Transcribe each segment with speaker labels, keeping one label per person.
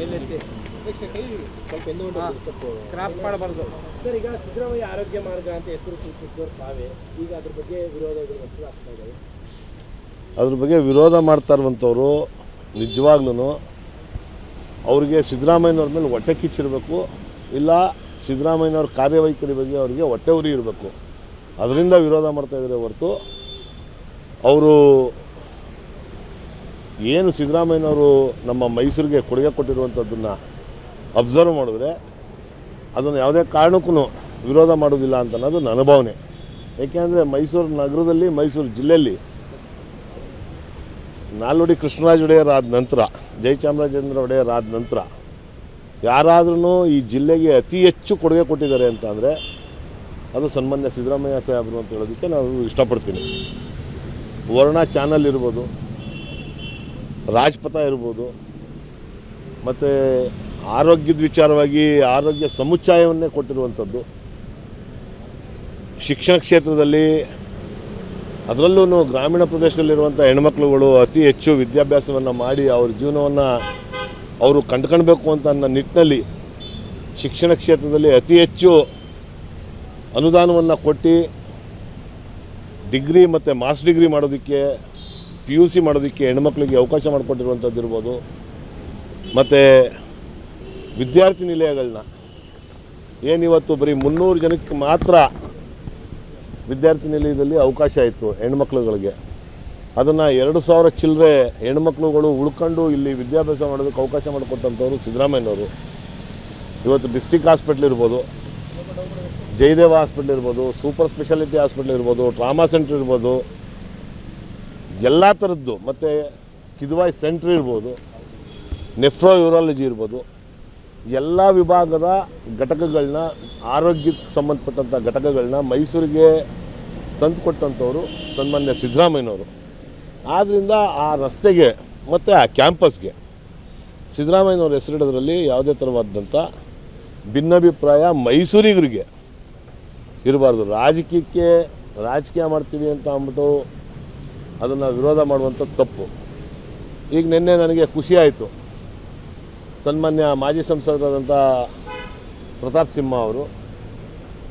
Speaker 1: ಮೇಲೆತ್ತಿ crop ಮಾಡಬಾರ್ದು.
Speaker 2: Sir ಈಗ ಸಿದ್ದರಾಮಯ್ಯ ಆರೋಗ್ಯ ಮಾರ್ಗ ಅಂತ ಹೆಸರು ಸೂಚಿಸಿದವರು ತಾವೇ. ಈಗ ಅದ್ರ ಬಗ್ಗೆ ವಿರೋಧಗಳು ವ್ಯಕ್ತವಾಗ್ತಾ ಇದ್ದಾವೆ
Speaker 3: ಅದ್ರ ಬಗ್ಗೆ ವಿರೋಧ ಮಾಡ್ತಾ ಇರುವಂಥವ್ರು ನಿಜವಾಗ್ಲೂ ಅವ್ರಿಗೆ ಸಿದ್ದರಾಮಯ್ಯನವ್ರ ಮೇಲೆ ಹೊಟ್ಟೆ ಕಿಚ್ಚಿರಬೇಕು. ಇಲ್ಲ ಸಿದ್ದರಾಮಯ್ಯನವ್ರ ಕಾರ್ಯವೈಖರಿ ಬಗ್ಗೆ ಅವರಿಗೆ ಹೊಟ್ಟೆ ಉರಿ ಇರಬೇಕು. ಅದರಿಂದ ವಿರೋಧ ಮಾಡ್ತಾ ಇದ್ದಾರೆ ಹೊರತು. ಅವರು ಏನು ಸಿದ್ದರಾಮಯ್ಯನವರು ನಮ್ಮ ಮೈಸೂರಿಗೆ ಕೊಡುಗೆ ಕೊಟ್ಟಿರುವಂಥದ್ದನ್ನು ಅಬ್ಸರ್ವ್ ಮಾಡಿದ್ರೆ ಅದನ್ನು ಯಾವುದೇ ಕಾರಣಕ್ಕೂ ವಿರೋಧ ಮಾಡೋದಿಲ್ಲ ಅಂತ ಅನ್ನೋದು ನನ್ನ ಭಾವನೆ. ಏಕೆಂದರೆ ಮೈಸೂರು ನಗರದಲ್ಲಿ, ಮೈಸೂರು ಜಿಲ್ಲೆಯಲ್ಲಿ ನಾಲ್ವಡಿ ಕೃಷ್ಣರಾಜ ಒಡೆಯರ್ ಆದ ನಂತರ ಜಯಚಾಮರಾಜೇಂದ್ರ ಒಡೆಯರ್ ಆದ ನಂತರ ಯಾರಾದ್ರೂ ಈ ಜಿಲ್ಲೆಗೆ ಅತಿ ಹೆಚ್ಚು ಕೊಡುಗೆ ಕೊಟ್ಟಿದ್ದಾರೆ ಅಂತ ಅಂದರೆ ಅದು ಸನ್ಮಾನ್ಯ ಸಿದ್ದರಾಮಯ್ಯ ಸಾಹೇಬರು ಅಂತ ಹೇಳೋದಕ್ಕೆ ನಾವು ಇಷ್ಟಪಡ್ತೀನಿ. ವರ್ಣ ಚಾನಲ್ ಇರ್ಬೋದು ರಾಜ್ಪಥ ಇರ್ಬೋದು, ಮತ್ತು ಆರೋಗ್ಯದ ವಿಚಾರವಾಗಿ ಆರೋಗ್ಯ ಸಮುಚ್ಛಾಯವನ್ನೇ ಕೊಟ್ಟಿರುವಂಥದ್ದು. ಶಿಕ್ಷಣ ಕ್ಷೇತ್ರದಲ್ಲಿ ಅದರಲ್ಲೂ ಗ್ರಾಮೀಣ ಪ್ರದೇಶದಲ್ಲಿರುವಂಥ ಹೆಣ್ಮಕ್ಳುಗಳು ಅತಿ ಹೆಚ್ಚು ವಿದ್ಯಾಭ್ಯಾಸವನ್ನು ಮಾಡಿ ಅವ್ರ ಜೀವನವನ್ನು ಅವರು ಕಂಡ್ಕೊಳ್ಬೇಕು ಅಂತ ಅನ್ನೋ ನಿಟ್ಟಿನಲ್ಲಿ ಶಿಕ್ಷಣ ಕ್ಷೇತ್ರದಲ್ಲಿ ಅತಿ ಹೆಚ್ಚು ಅನುದಾನವನ್ನು ಕೊಟ್ಟು ಡಿಗ್ರಿ ಮತ್ತು ಮಾಸ್ ಡಿಗ್ರಿ ಮಾಡೋದಕ್ಕೆ ಪಿ ಯು ಸಿ ಮಾಡೋದಕ್ಕೆ ಹೆಣ್ಮಕ್ಳಿಗೆ ಅವಕಾಶ ಮಾಡಿಕೊಟ್ಟಿರುವಂಥದ್ದು ಇರ್ಬೋದು. ಮತ್ತು ವಿದ್ಯಾರ್ಥಿ ನಿಲಯಗಳನ್ನ ಏನಿವತ್ತು ಬರೀ ಮುನ್ನೂರು ಜನಕ್ಕೆ ಮಾತ್ರ ವಿದ್ಯಾರ್ಥಿ ನಿಲಯದಲ್ಲಿ ಅವಕಾಶ ಇತ್ತು ಹೆಣ್ಮಕ್ಳುಗಳಿಗೆ. ಅದನ್ನು ಎರಡು ಸಾವಿರ ಚಿಲ್ಲರೆ ಹೆಣ್ಮಕ್ಳುಗಳು ಉಳ್ಕೊಂಡು ಇಲ್ಲಿ ವಿದ್ಯಾಭ್ಯಾಸ ಮಾಡೋದಕ್ಕೆ ಅವಕಾಶ ಮಾಡಿಕೊಟ್ಟಂಥವ್ರು ಸಿದ್ದರಾಮಯ್ಯನವರು. ಇವತ್ತು ಡಿಸ್ಟಿಕ್ ಹಾಸ್ಪಿಟ್ಲ್ ಇರ್ಬೋದು, ಜಯದೇವ ಹಾಸ್ಪಿಟ್ಲ್ ಇರ್ಬೋದು, ಸೂಪರ್ ಸ್ಪೆಷಾಲಿಟಿ ಹಾಸ್ಪಿಟ್ಲ್ ಇರ್ಬೋದು, ಟ್ರಾಮಾ ಸೆಂಟ್ರ್ ಇರ್ಬೋದು ಎಲ್ಲ ಥರದ್ದು ಮತ್ತು ಕಿದ್ವಾಯ್ ಸೆಂಟ್ರ್ ಇರ್ಬೋದು, ನೆಫ್ರೋ ಯೂರಾಲಜಿ ಇರ್ಬೋದು, ಎಲ್ಲ ವಿಭಾಗದ ಘಟಕಗಳನ್ನ ಆರೋಗ್ಯಕ್ಕೆ ಸಂಬಂಧಪಟ್ಟಂಥ ಘಟಕಗಳನ್ನ ಮೈಸೂರಿಗೆ ತಂದುಕೊಟ್ಟಂಥವ್ರು ಸನ್ಮಾನ್ಯ ಸಿದ್ದರಾಮಯ್ಯನವರು. ಆದ್ದರಿಂದ ಆ ರಸ್ತೆಗೆ ಮತ್ತು ಆ ಕ್ಯಾಂಪಸ್ಗೆ ಸಿದ್ದರಾಮಯ್ಯನವ್ರ ಹೆಸರಿಡೋದ್ರಲ್ಲಿ ಯಾವುದೇ ಥರವಾದಂಥ ಭಿನ್ನಾಭಿಪ್ರಾಯ ಮೈಸೂರಿಗರಿಗೆ ಇರಬಾರ್ದು. ರಾಜಕೀಯಕ್ಕೆ ರಾಜಕೀಯ ಮಾಡ್ತೀವಿ ಅಂತ ಅಂದ್ಬಿಟ್ಟು ಅದನ್ನು ವಿರೋಧ ಮಾಡುವಂಥದ್ದು ತಪ್ಪು. ಈಗ ನಿನ್ನೆ ನನಗೆ ಖುಷಿ ಆಯಿತು. ಸನ್ಮಾನ್ಯ ಮಾಜಿ ಸಂಸದರಾದಂಥ ಪ್ರತಾಪ್ ಸಿಂಹ ಅವರು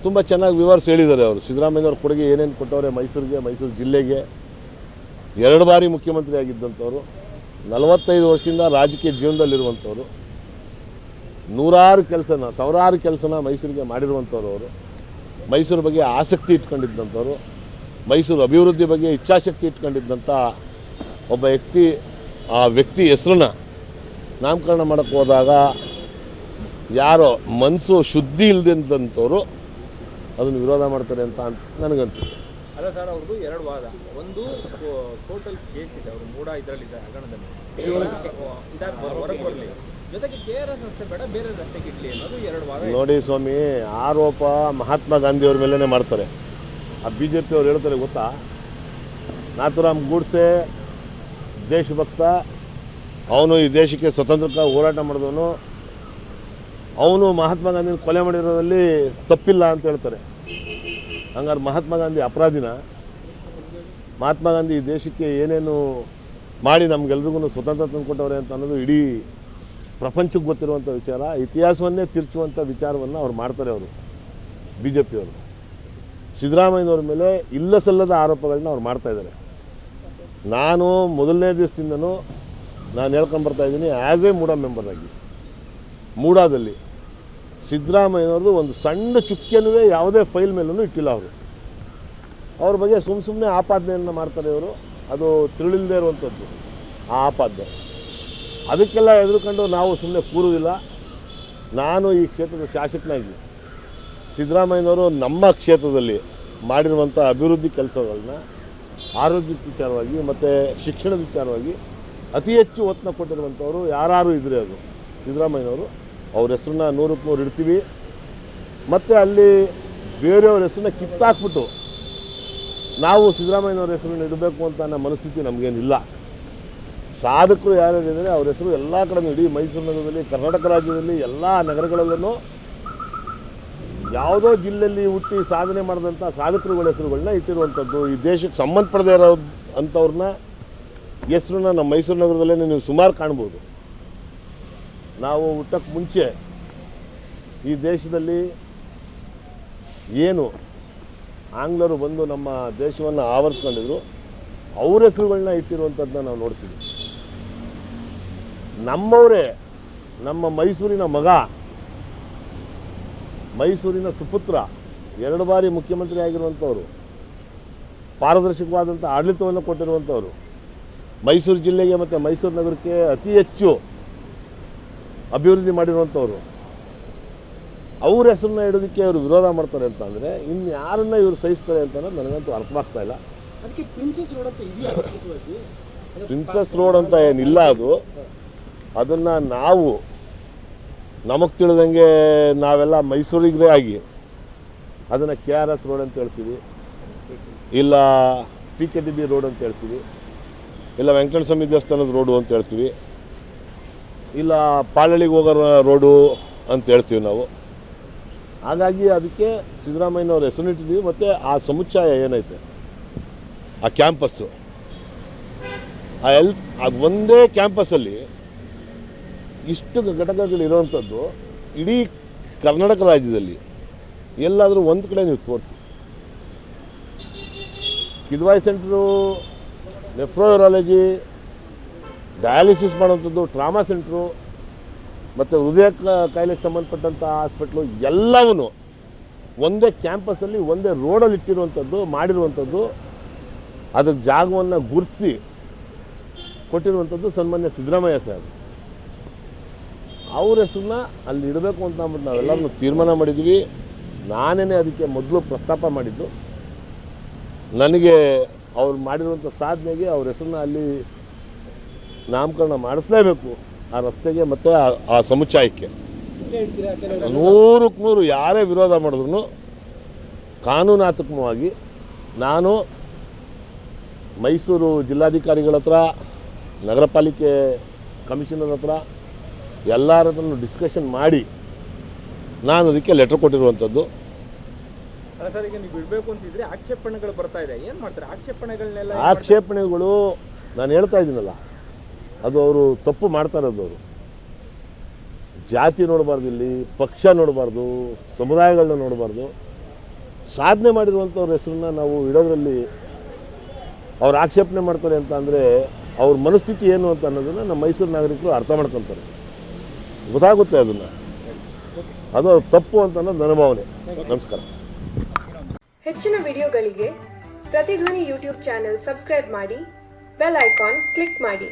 Speaker 3: ತುಂಬ ಚೆನ್ನಾಗಿ ವಿವರಿಸಿ ಹೇಳಿದ್ದಾರೆ ಅವರು. ಸಿದ್ದರಾಮಯ್ಯವ್ರ ಕೊಡುಗೆ ಏನೇನು ಕೊಟ್ಟವ್ರೆ ಮೈಸೂರಿಗೆ, ಮೈಸೂರು ಜಿಲ್ಲೆಗೆ. ಎರಡು ಬಾರಿ ಮುಖ್ಯಮಂತ್ರಿ ಆಗಿದ್ದಂಥವ್ರು ನಲವತ್ತೈದು ವರ್ಷದಿಂದ ರಾಜಕೀಯ ಜೀವನದಲ್ಲಿರುವಂಥವ್ರು ನೂರಾರು ಕೆಲಸನ, ಸಾವಿರಾರು ಕೆಲಸನ ಮೈಸೂರಿಗೆ ಮಾಡಿರುವಂಥವ್ರು ಅವರು. ಮೈಸೂರು ಬಗ್ಗೆ ಆಸಕ್ತಿ ಇಟ್ಕೊಂಡಿದ್ದಂಥವ್ರು ಮೈಸೂರು ಅಭಿವೃದ್ಧಿ ಬಗ್ಗೆ ಇಚ್ಛಾಶಕ್ತಿ ಇಟ್ಕೊಂಡಿದ್ದಂಥ ಒಬ್ಬ ವ್ಯಕ್ತಿ ಆ ವ್ಯಕ್ತಿ ಹೆಸರನ್ನ ನಾಮಕರಣ ಮಾಡೋಕ್ಕೆ ಹೋದಾಗ ಯಾರೋ ಮನಸ್ಸು ಶುದ್ಧಿ ಇಲ್ಲದಂಥವ್ರು ಅದನ್ನು ವಿರೋಧ ಮಾಡ್ತಾರೆ ಅಂತ ನನಗನ್ಸುತ್ತೆ.
Speaker 1: ಅಲ್ಲ ಸರ್ ಅವ್ರದ್ದು ಎರಡು ವಾದ. ಒಂದು ಟೋಟಲ್ ಕೇಸ್ ಇದೆ ಅವರು ಮೂಡ ಇದರಲ್ಲಿದೆ ಹಗರಣದಲ್ಲಿ. ಹೊರಗೆ ಬರಲಿ. ಜೊತೆಗೆ ಕೆ ಆರ್ ಎಸ್ ರಸ್ತೆ ಬೇಡ ಬೇರೆ ರಸ್ತೆಗೆ ಇಡಲಿ ಅನ್ನೋದು ಎರಡು ವಾದ
Speaker 3: ನೋಡಿ ಸ್ವಾಮಿ ಆರೋಪ ಮಹಾತ್ಮ ಗಾಂಧಿಯವ್ರ ಮೇಲೇ ಮಾಡ್ತಾರೆ. ಆ ಬಿ ಜೆ ಪಿಯವ್ರು ಹೇಳ್ತಾರೆ ಗೊತ್ತಾ? ನಾಥುರಾಮ್ ಗೂಡ್ಸೆ ದೇಶಭಕ್ತ ಅವನು ಈ ದೇಶಕ್ಕೆ ಸ್ವತಂತ್ರಕ್ಕೆ ಹೋರಾಟ ಮಾಡಿದವನು. ಅವನು ಮಹಾತ್ಮ ಗಾಂಧಿನ ಕೊಲೆ ಮಾಡಿರೋದ್ರಲ್ಲಿ ತಪ್ಪಿಲ್ಲ ಅಂತ ಹೇಳ್ತಾರೆ. ಹಂಗಾರೆ ಮಹಾತ್ಮ ಗಾಂಧಿ ಅಪರಾಧಿನ? ಮಹಾತ್ಮ ಗಾಂಧಿ ಈ ದೇಶಕ್ಕೆ ಏನೇನು ಮಾಡಿ ನಮಗೆಲ್ರಿಗೂ ಸ್ವತಂತ್ರ ತಂದುಕೊಟ್ಟವ್ರೆ ಅಂತ ಅನ್ನೋದು ಇಡೀ ಪ್ರಪಂಚಕ್ಕೆ ಗೊತ್ತಿರುವಂಥ ವಿಚಾರ. ಇತಿಹಾಸವನ್ನೇ ತಿರ್ಚುವಂಥ ವಿಚಾರವನ್ನು ಅವ್ರು ಮಾಡ್ತಾರೆ ಅವರು. ಬಿ ಜೆ ಪಿಯವರು ಸಿದ್ದರಾಮಯ್ಯನವ್ರ ಮೇಲೆ ಇಲ್ಲ ಸಲ್ಲದ ಆರೋಪಗಳನ್ನ ಅವ್ರು ಮಾಡ್ತಾ ಇದ್ದಾರೆ. ನಾನು ಮೊದಲನೇ ದಿವಸದಿಂದನೂ ನಾನು ಹೇಳ್ಕೊಂಬರ್ತಾ ಇದ್ದೀನಿ ಆ್ಯಸ್ ಎ ಮೂಡಾ ಮೆಂಬರ್ ಆಗಿ, ಮೂಡಾದಲ್ಲಿ ಸಿದ್ದರಾಮಯ್ಯನವ್ರದ್ದು ಒಂದು ಸಣ್ಣ ಚುಕ್ಕಿಯನ್ನೂ ಯಾವುದೇ ಫೈಲ್ ಮೇಲೂ ಇಟ್ಟಿಲ್ಲ ಅವರು. ಅವ್ರ ಬಗ್ಗೆ ಸುಮ್ಮ ಸುಮ್ಮನೆ ಆಪಾದನೆಯನ್ನು ಮಾಡ್ತಾರೆ ಇವರು. ಅದು ತಿಳಿಲ್ದೇ ಇರುವಂಥದ್ದು ಆ ಆಪಾದನೆ. ಅದಕ್ಕೆಲ್ಲ ಹೆದರ್ಕೊಂಡು ನಾವು ಸುಮ್ಮನೆ ಕೂರುವುದಿಲ್ಲ ನಾನು ಈ ಕ್ಷೇತ್ರದ ಶಾಸಕನಾಗಿ ಸಿದ್ದರಾಮಯ್ಯನವರು ನಮ್ಮ ಕ್ಷೇತ್ರದಲ್ಲಿ ಮಾಡಿರುವಂಥ ಅಭಿವೃದ್ಧಿ ಕೆಲಸಗಳನ್ನ ಆರೋಗ್ಯ ವಿಚಾರವಾಗಿ ಮತ್ತು ಶಿಕ್ಷಣದ ವಿಚಾರವಾಗಿ ಅತಿ ಹೆಚ್ಚು ಒತ್ತನ್ನು ಕೊಟ್ಟಿರುವಂಥವ್ರು ಯಾರು ಇದ್ರೆ ಅದು ಸಿದ್ದರಾಮಯ್ಯನವರು. ಅವ್ರ ಹೆಸರನ್ನ ನೂರಕ್ಕೆ ನೂರು ಇಡ್ತೀವಿ. ಮತ್ತು ಅಲ್ಲಿ ಬೇರೆಯವ್ರ ಹೆಸರನ್ನ ಕಿತ್ತಾಕ್ಬಿಟ್ಟು ನಾವು ಸಿದ್ದರಾಮಯ್ಯನವ್ರ ಹೆಸರನ್ನು ಇಡಬೇಕು ಅಂತ ಅನ್ನೋ ಮನಸ್ಥಿತಿ ನಮಗೇನಿಲ್ಲ. ಸಾಧಕರು ಯಾರ್ಯಾರಿದ್ದಾರೆ ಅವ್ರ ಹೆಸರು ಎಲ್ಲ ಕಡೆ ಇಡೀ ಮೈಸೂರು ನಗರದಲ್ಲಿ, ಕರ್ನಾಟಕ ರಾಜ್ಯದಲ್ಲಿ ಎಲ್ಲ ನಗರಗಳಲ್ಲೂ ಯಾವುದೋ ಜಿಲ್ಲೆಯಲ್ಲಿ ಹುಟ್ಟಿ ಸಾಧನೆ ಮಾಡಿದಂಥ ಸಾಧಕರುಗಳ ಹೆಸರುಗಳನ್ನ ಇಟ್ಟಿರುವಂಥದ್ದು. ಈ ದೇಶಕ್ಕೆ ಸಂಬಂಧಪಡದೇ ಇರೋ ಅಂಥವ್ರನ್ನ, ಹೆಸರನ್ನ ನಮ್ಮ ಮೈಸೂರು ನಗರದಲ್ಲೇ ನೀವು ಸುಮಾರು ಕಾಣ್ಬೋದು. ನಾವು ಹುಟ್ಟಕ್ಕೆ ಮುಂಚೆ ಈ ದೇಶದಲ್ಲಿ ಏನು ಆಂಗ್ಲರು ಬಂದು ನಮ್ಮ ದೇಶವನ್ನು ಆವರಿಸ್ಕೊಂಡಿದ್ರು, ಅವ್ರ ಹೆಸರುಗಳನ್ನ ಇಟ್ಟಿರುವಂಥದ್ದನ್ನ ನಾವು ನೋಡ್ತೀವಿ. ನಮ್ಮವರೇ, ನಮ್ಮ ಮೈಸೂರಿನ ಮಗ ಮೈಸೂರಿನ ಸುಪುತ್ರ ಎರಡು ಬಾರಿ ಮುಖ್ಯಮಂತ್ರಿ ಆಗಿರುವಂಥವರು ಪಾರದರ್ಶಕವಾದಂಥ ಆಡಳಿತವನ್ನು ಕೊಟ್ಟಿರುವಂಥವರು ಮೈಸೂರು ಜಿಲ್ಲೆಗೆ ಮತ್ತು ಮೈಸೂರು ನಗರಕ್ಕೆ ಅತಿ ಹೆಚ್ಚು ಅಭಿವೃದ್ಧಿ ಮಾಡಿರುವಂಥವರು. ಅವ್ರ ಹೆಸರನ್ನ ಇಡೋದಕ್ಕೆ ಅವರು ವಿರೋಧ ಮಾಡ್ತಾರೆ ಅಂತ ಅಂದರೆ ಇನ್ನು ಯಾರನ್ನ ಇವರು ಸಹಿಸ್ತಾರೆ ಅಂತ ನನಗಂತೂ ಅರ್ಥವಾಗ್ತಾ ಇಲ್ಲ.
Speaker 2: ಅದಕ್ಕೆ ಪ್ರಿನ್ಸಸ್ ರೋಡ್ ಅಂತ ಇದೆಯಾ ಅಧಿಕೃತವಾಗಿ? ಅಂದ್ರೆ
Speaker 3: ಪ್ರಿನ್ಸಸ್ ರೋಡ್ ಅಂತ ಏನಿಲ್ಲ ಅದು. ಅದನ್ನು ನಾವು ನಮಗೆ ತಿಳಿದಂಗೆ ನಾವೆಲ್ಲ ಮೈಸೂರಿಗೆ ಆಗಿ ಅದನ್ನು ಕೆ ಆರ್ ಎಸ್ ರೋಡ್ ಅಂತ ಹೇಳ್ತೀವಿ. ಇಲ್ಲ P K D B road ಅಂತ ಹೇಳ್ತೀವಿ. ಇಲ್ಲ ವೆಂಕಟಸ್ವಾಮಿ ಸ್ವಾಮಿ ದೇವಸ್ಥಾನದ ರೋಡು ಅಂತ ಹೇಳ್ತೀವಿ. ಇಲ್ಲ ಪಾಳಳಿಗೆ ಹೋಗೋ ರೋಡು ಅಂತ ಹೇಳ್ತೀವಿ ನಾವು. ಹಾಗಾಗಿ ಅದಕ್ಕೆ ಸಿದ್ದರಾಮಯ್ಯನವ್ರ ಹೆಸರಿಟ್ಟಿದ್ದೀವಿ ಮತ್ತು ಆ ಸಮುಚ್ಚಾಯ ಏನೈತೆ? ಆ ಕ್ಯಾಂಪಸ್ಸು. ಆ ಎಲ್ ಆ ಒಂದೇ ಕ್ಯಾಂಪಸ್ಸಲ್ಲಿ ಇಷ್ಟು ಘಟಕಗಳಿರುವಂಥದ್ದು ಇಡೀ ಕರ್ನಾಟಕ ರಾಜ್ಯದಲ್ಲಿ. ಎಲ್ಲಾದರೂ ಒಂದು ಕಡೆ ನೀವು ತೋರಿಸಿ. ಕಿದ್ವಾಯ್ ಸೆಂಟ್ರು, ನೆಫ್ರೋಯೂರಾಲಜಿ, ಡಯಾಲಿಸಿಸ್ ಮಾಡುವಂಥದ್ದು, ಟ್ರಾಮಾ ಸೆಂಟ್ರು, ಮತ್ತು ಹೃದಯ ಕಾಯಿಲೆಗೆ ಸಂಬಂಧಪಟ್ಟಂಥ ಹಾಸ್ಪಿಟ್ಲು ಎಲ್ಲವೂ ಒಂದೇ ಕ್ಯಾಂಪಸ್ಸಲ್ಲಿ ಒಂದೇ ರೋಡಲ್ಲಿ ಇಟ್ಟಿರುವಂಥದ್ದು, ಮಾಡಿರುವಂಥದ್ದು ಅದ್ರ ಜಾಗವನ್ನು ಗುರುತಿಸಿ ಕೊಟ್ಟಿರುವಂಥದ್ದು ಸನ್ಮಾನ್ಯ ಸಿದ್ದರಾಮಯ್ಯ ಸಾಹೇಬ್ ಅವ್ರ ಹೆಸರನ್ನ ಅಲ್ಲಿ ಇಡಬೇಕು ಅಂತ ಅಂದ್ಬಿಟ್ಟು ನಾವೆಲ್ಲರೂ ತೀರ್ಮಾನ ಮಾಡಿದ್ವಿ. ನಾನೇ ಅದಕ್ಕೆ ಮೊದಲು ಪ್ರಸ್ತಾಪ ಮಾಡಿದ್ದು. ನನಗೆ ಅವ್ರು ಮಾಡಿರುವಂಥ ಸಾಧನೆಗೆ ಅವ್ರ ಹೆಸರನ್ನ ಅಲ್ಲಿ ನಾಮಕರಣ ಮಾಡಿಸ್ಲೇಬೇಕು ಆ ರಸ್ತೆಗೆ ಮತ್ತು ಆ-
Speaker 2: ಕೆಲವರು
Speaker 3: ನೂರಕ್ಕೆ ನೂರು ಯಾರೇ ವಿರೋಧ ಮಾಡಿದ್ರು ಕಾನೂನಾತ್ಮಕವಾಗಿ ನಾನು ಮೈಸೂರು ಜಿಲ್ಲಾಧಿಕಾರಿಗಳ ಹತ್ರ ನಗರ ಪಾಲಿಕೆ ಕಮಿಷನರ್ ಹತ್ರ ಎಲ್ಲರ ಹತ್ರನೂ ಡಿಸ್ಕಷನ್ ಮಾಡಿ ನಾನು ಅದಕ್ಕೆ ಲೆಟ್ರ್ ಕೊಟ್ಟಿರುವಂಥದ್ದು.
Speaker 1: ಸರ್ ಈಗ ನೀವು ಬಿಡಬೇಕು ಅಂತಿದ್ರೆ ಆಕ್ಷೇಪಣೆಗಳು ಬರ್ತಾ ಇದೆ. ಏನು ಮಾಡ್ತಾರೆ? ಆಕ್ಷೇಪಣೆಗಳನ್ನೆಲ್ಲ
Speaker 3: ಆಕ್ಷೇಪಣೆಗಳು ನಾನು ಹೇಳ್ತಾ ಇದ್ದೀನಲ್ಲ ಅದು ಅವರು ತಪ್ಪು ಮಾಡ್ತಾ ಇರೋದು ಅವರು. ಜಾತಿ ನೋಡಬಾರ್ದು ಇಲ್ಲಿ ಪಕ್ಷ ನೋಡಬಾರ್ದು ಸಮುದಾಯಗಳನ್ನ ನೋಡಬಾರ್ದು. ಸಾಧನೆ ಮಾಡಿರುವಂಥವ್ರ ಹೆಸರನ್ನ ನಾವು ಇಡೋದ್ರಲ್ಲಿ ಅವ್ರು ಆಕ್ಷೇಪಣೆ ಮಾಡ್ತಾರೆ ಅಂತ ಅಂದರೆ ಅವ್ರ ಮನಸ್ಥಿತಿ ಏನು ಅಂತ ಅನ್ನೋದನ್ನು ನಮ್ಮ ಮೈಸೂರು ನಾಗರಿಕರು ಅರ್ಥ ಮಾಡ್ಕೊತಾರೆ ಗೊತ್ತಾಗುತ್ತೆ ಅದನ್ನು. ಅದು ತಪ್ಪು ಅಂತ ನನ್ನ ಭಾವನೆ. ನಮಸ್ಕಾರ.
Speaker 4: ಹೆಚ್ಚಿನ ವಿಡಿಯೋಗಳಿಗೆ ಪ್ರತಿಧ್ವನಿ ಯೂಟ್ಯೂಬ್ ಚಾನೆಲ್ ಸಬ್ಸ್ಕ್ರೈಬ್ ಮಾಡಿ, ಬೆಲ್ ಐಕಾನ್ ಕ್ಲಿಕ್ ಮಾಡಿ.